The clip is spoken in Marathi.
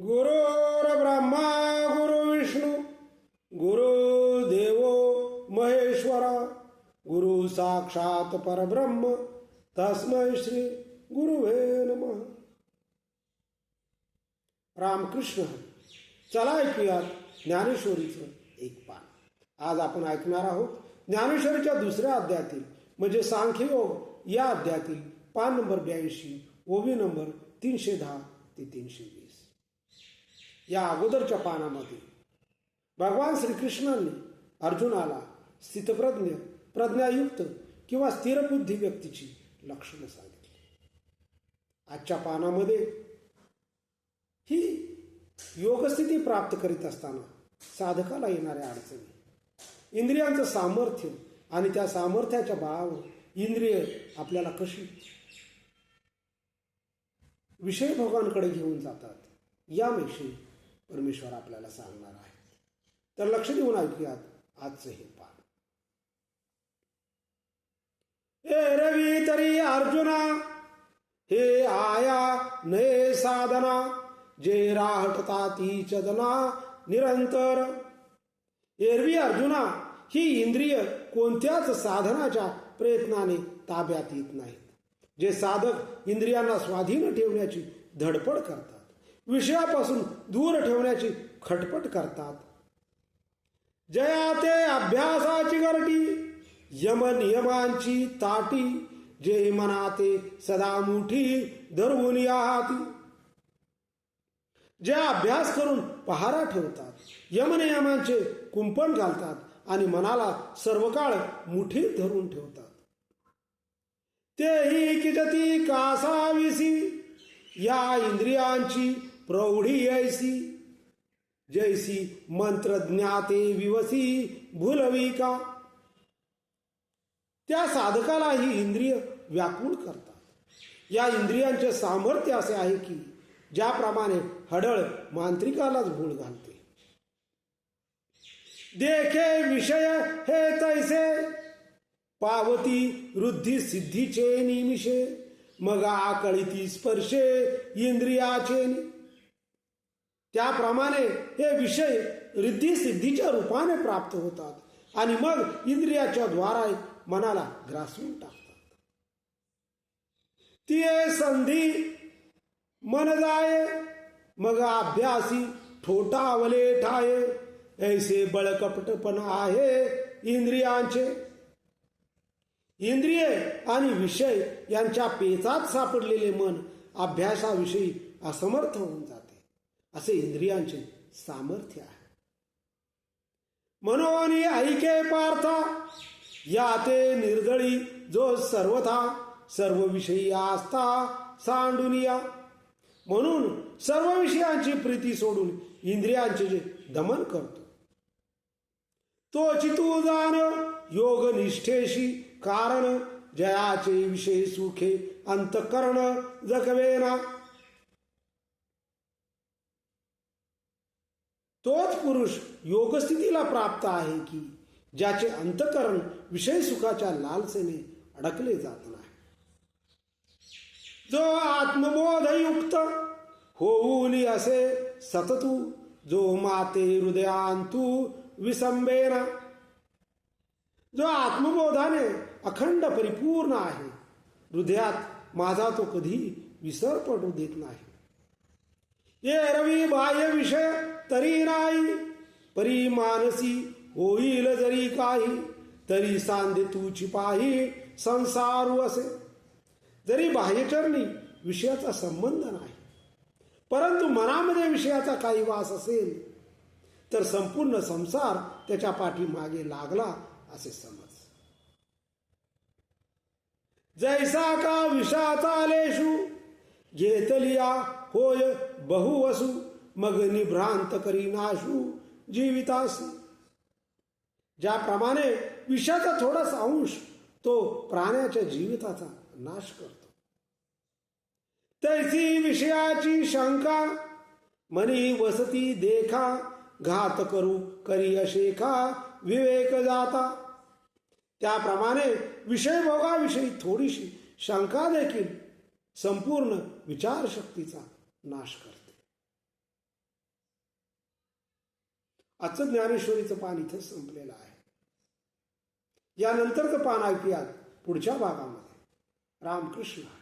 गुरुर ब्रह्मा गुरु विष्णू गुरु देवो महेश्वरा गुरु साक्षात परब्रह्म तस्मै श्री गुरुवे नम। रामकृष्ण चला ऐकूयात ज्ञानेश्वरीचं एक पान. आज आपण ऐकणार आहोत ज्ञानेश्वरीच्या दुसऱ्या अध्यायातील म्हणजे सांख्ययोग या अध्यायातील पान नंबर ब्याऐंशी ओवी नंबर तीनशे दहा ते तीनशे वीस. या अगोदरच्या पानामध्ये. भगवान श्रीकृष्णांनी अर्जुनाला स्थितप्रज्ञ प्रज्ञायुक्त किंवा स्थिरबुद्धी व्यक्तीची लक्षणं सांगितली. आजच्या पानामध्ये ही योगस्थिती प्राप्त करीत असताना साधकाला येणाऱ्या अडचणी इंद्रियांचं सामर्थ्य आणि त्या सामर्थ्याच्या बळावर इंद्रिय आपल्याला कशी विषय भोगांकडे घेऊन जातात याविषयी परमेश्वर आपल्याला सांगणार आहे. तर लक्ष देऊन ऐकूयात आजचं हे पान हे रवी तरी अर्जुना हे आया नये साधना जे राहटता ती चदना निरंतर. एरवी अर्जुना ही इंद्रिय कोणत्याच साधनाच्या प्रयत्नाने ताब्यात येत नाहीत जे साधक इंद्रियांना स्वाधीन ठेवण्याची धडपड करतात. विषयापासून दूर ठेवण्याची खटपट करतात. जया ते अभ्यासाची गरटी यम नियमांची ताटी जे मनाते सदा मुठी धरवून या जे अभ्यास करून पहारा ठेवतात यमनियमांचे कुंपण घालतात आणि मनाला सर्व काळ मुठीत धरून ठेवतात. तेही किजती कासाविसी या इंद्रियांची प्रौढी ऐसी जैसी मंत्र ज्ञाते विवसी भूलवी का त्या साधकाला ही इंद्रिय व्याकुळ करतात या इंद्रियांचे सामर्थ्य असे आहे की ज्याप्रमाणे हडळ मांत्रिकालाच भूल घालते देखे विषय हे तैसे पावती वृद्धी सिद्धीचे निमिषे मग आकळीती स्पर्शे इंद्रियाचे नि. त्याप्रमाणे हे विषय रिद्धी सिद्धीच्या रूपाने प्राप्त होतात. आणि मग इंद्रियाच्या द्वारा मनाला ग्रासून टाकतात. ती संधी मन जाय मग अभ्यासी ठोठावले ठाये ऐसे बळकपटपण आहे इंद्रियांचे. इंद्रिय आणि विषय यांच्या पेचात सापडलेले मन अभ्यासाविषयी असमर्थ होऊन जाते. असे इंद्रियांचे सामर्थ्य आहे. म्हणून ऐके पार्था या ते निर्दळी जो सर्वथा सर्व विषयी आस्था सांडून या म्हणून सर्व विषयांची प्रीती सोडून इंद्रियांचे जे दमन करतो. तो चितू जाण योग निष्ठेशी कारण जयाचे विषय सुखे अंतकरण जगवेना. तोच पुरुष योगस्थितीला प्राप्त आहे की ज्याचे अंतकरण विषय सुखाच्या लालसेने अडकले जात नाही. जो आत्मबोधयुक्त होऊली असे सततू जो माते हृदयांतू विसंबेना. जो आत्मबोधाने अखंड परिपूर्ण आहे हृदयात माझा तो कधी विसर पडू देत नाही. ये रवी बाह्य विषय तरी नाही परी मानसी होईल जरी काही तरी सांधे तू पाही संसारू असे। जरी बाह्यचरणी विषयाचा संबंध नाही परंतु मनामध्ये विषयाचा काही वास असेल तर संपूर्ण संसार त्याच्या पाठीमागे लागला असे समज। जैसा का विषाचा लेशू घेतलिया होय बहुवसू मग निभ्रांत करी नाशू जीवितासी. ज्याप्रमाणे विषाचा थोडासा अंश तो प्राण्याच्या जीविताचा नाश करतो. तैसी विषयाची शंका मनी वसती देखा घात करू करी अशेखा विवेक जाता. त्याप्रमाणे विषय भोगाविषयी थोडीशी शंका देखील संपूर्ण विचारशक्तीचा नाश करते. आजचं ज्ञानेश्वरीचं पान इथं संपलेलं आहे. यानंतरचं पान ऐकूयात पुढच्या भागामध्ये. रामकृष्ण.